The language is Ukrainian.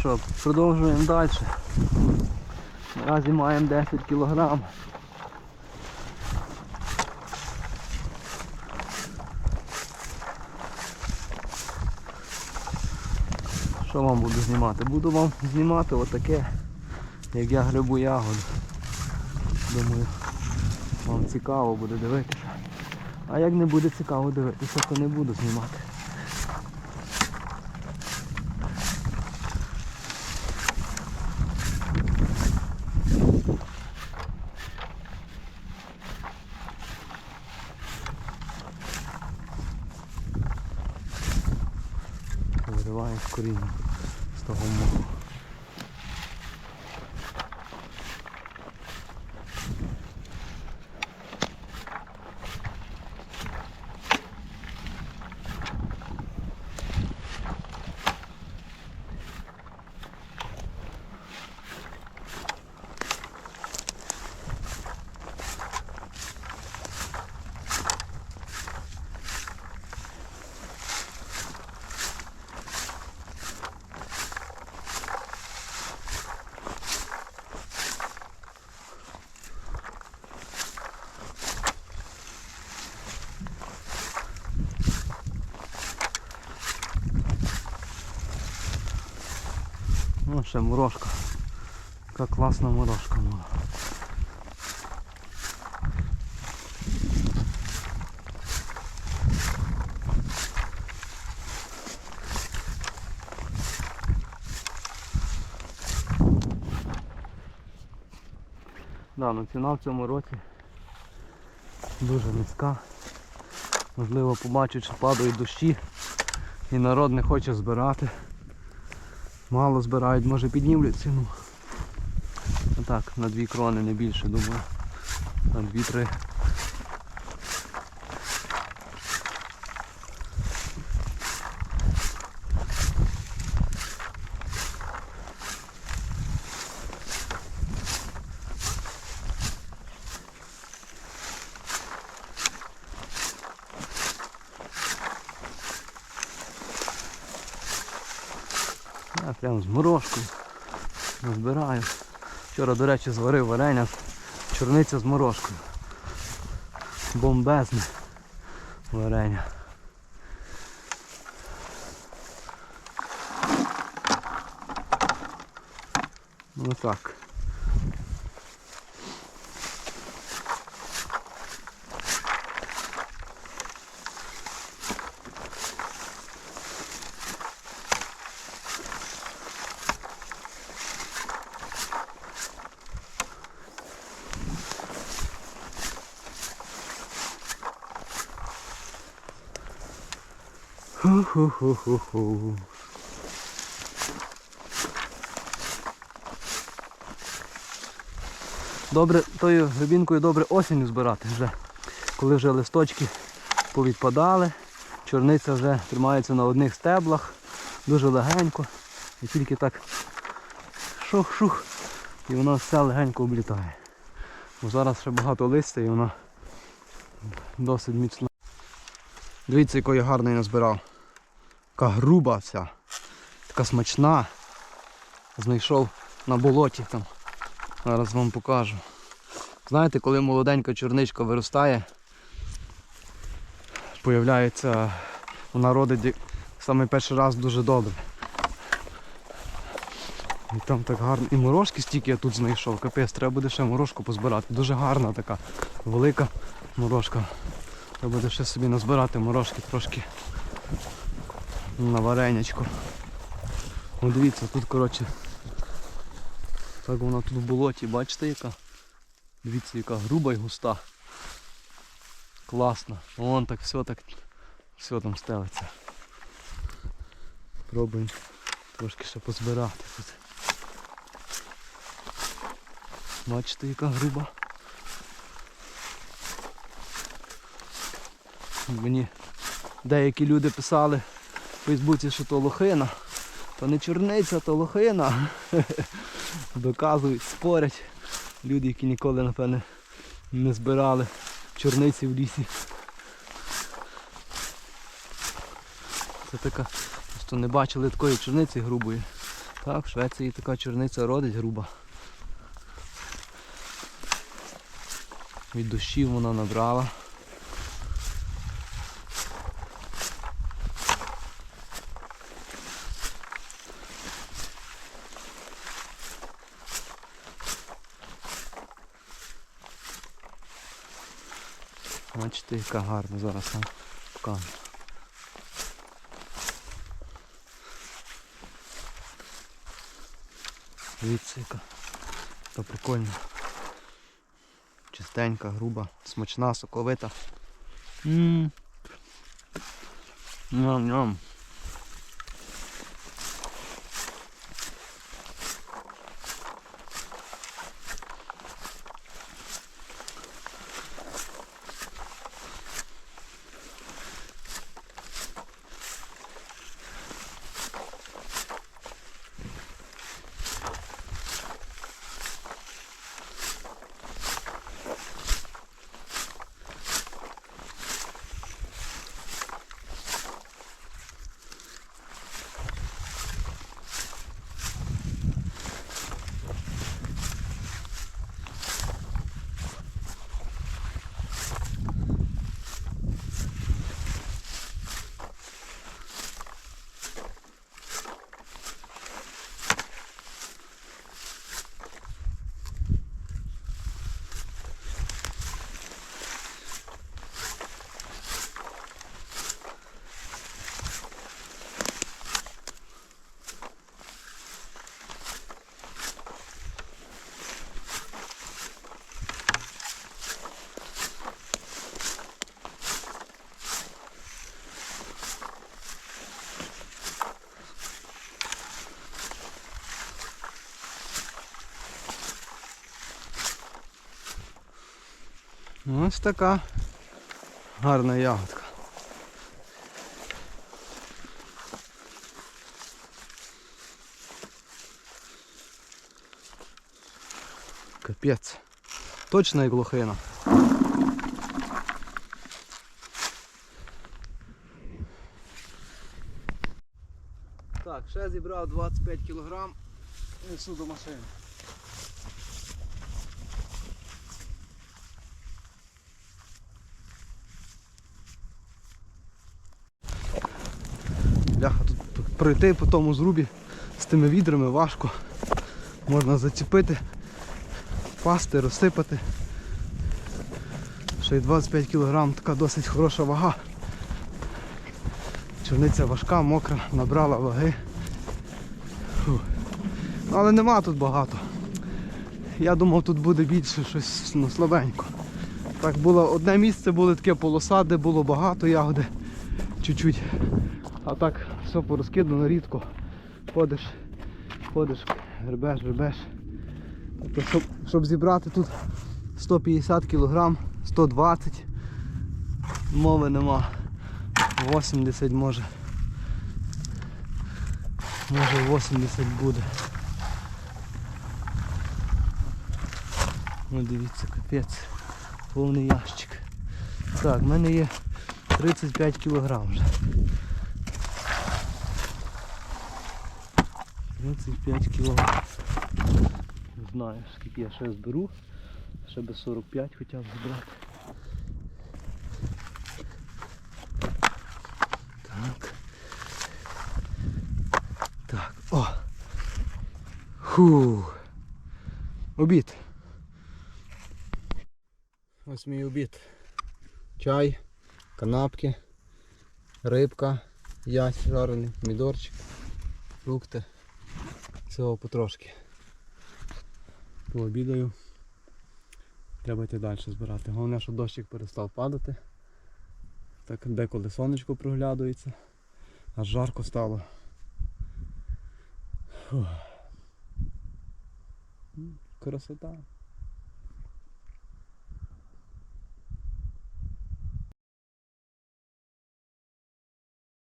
що, продовжуємо далі. Наразі маємо 10 кілограм. Що вам буду знімати? Буду вам знімати отаке, як я грибу ягоду. Думаю, вам цікаво буде дивитися. А як не буде цікаво дивитися, то не буду знімати. Вириваю з коріння з того моху. Ну, ще мурашка. Яка класна мурашка була. Да, ну ціна в цьому році дуже низька. Можливо побачать, що падають дощі і народ не хоче збирати. Мало збирають, може піднімлять ціну. А так, на дві крони, не більше, думаю. На дві-три. Я прямо з морожкою назбираю. Вчора, до речі, зварив варення чорниця з морожкою. Бомбезне варення. Ну Ху-ху-ху-ху-ху. Добре, тою грибінкою добре осінню збирати вже. Коли вже листочки повідпадали, чорниця вже тримається на одних стеблах, дуже легенько. І тільки так шух-шух, і вона все легенько облітає. Бо зараз ще багато листя і вона досить міцна. Дивіться, якої гарної назбирав. Така груба вся, така смачна. Знайшов на болоті там. Зараз вам покажу. Знаєте, коли молоденька чорничка виростає, появляється, вона родить саме перший раз дуже добре. І там так гарно. І морожки стільки я тут знайшов. Капець, треба буде ще морожку позбирати. Дуже гарна така, велика морожка. Треба буде ще собі назбирати морожки трошки на варенячку. Ну дивіться, тут коротше так вона тут в болоті, бачите яка? Дивіться яка груба і густа. Класно. Вон так все так все там стелиться. Пробуємо трошки ще позбирати тут. Бачите яка груба. Мені деякі люди писали в Фейсбуці, що то лохина. То не чорниця, то лохина. Доказують, спорять. Люди, які ніколи, напевне, не збирали чорниці в лісі. Це така, просто не бачили такої чорниці грубої. Так, в Швеції така чорниця родить груба. Від дощів вона набрала. Бачите, яка гарна зараз нам покажу. Дивіться, яка. Та прикольна. Чистенька, груба, смачна, соковита. Ням-ням. Ось така гарна ягодка. Капець. Точно як лохина. Так, ще зібрав 25 кг несу до машини. Бляха, тут пройти по тому зрубі з тими відрами важко. Можна заціпити, пасти, розсипати. Ще й 25 кг, така досить хороша вага. Чорниця важка, мокра, набрала ваги. Фу. Ну, Але нема тут багато. Я думав тут буде більше щось ну, слабенько. Так було одне місце було таке полоса, де було багато ягоди. Чуть-чуть. А так все порозкидано рідко. Ходиш, ходиш, гребеш, гребеш. Тобто, щоб, щоб зібрати тут 150 кг, 120 мови нема. 80 може. Може 80 буде. Ну дивіться, капець. Повний ящик. Так, в мене є 35 кг вже. 35 кг. Не знаю, скільки я ще зберу. Ще би 45 хоча б збирати. Так. Так, о! Фу. Обід. Ось мій обід. Чай, канапки, рибка, ясь жарений, помідорчик, фрукти. Всього потрошки. Пообідаю. Треба йти далі збирати. Головне, щоб дощик перестав падати. Так деколи сонечко проглядується. Аж жарко стало. Фух. Красота.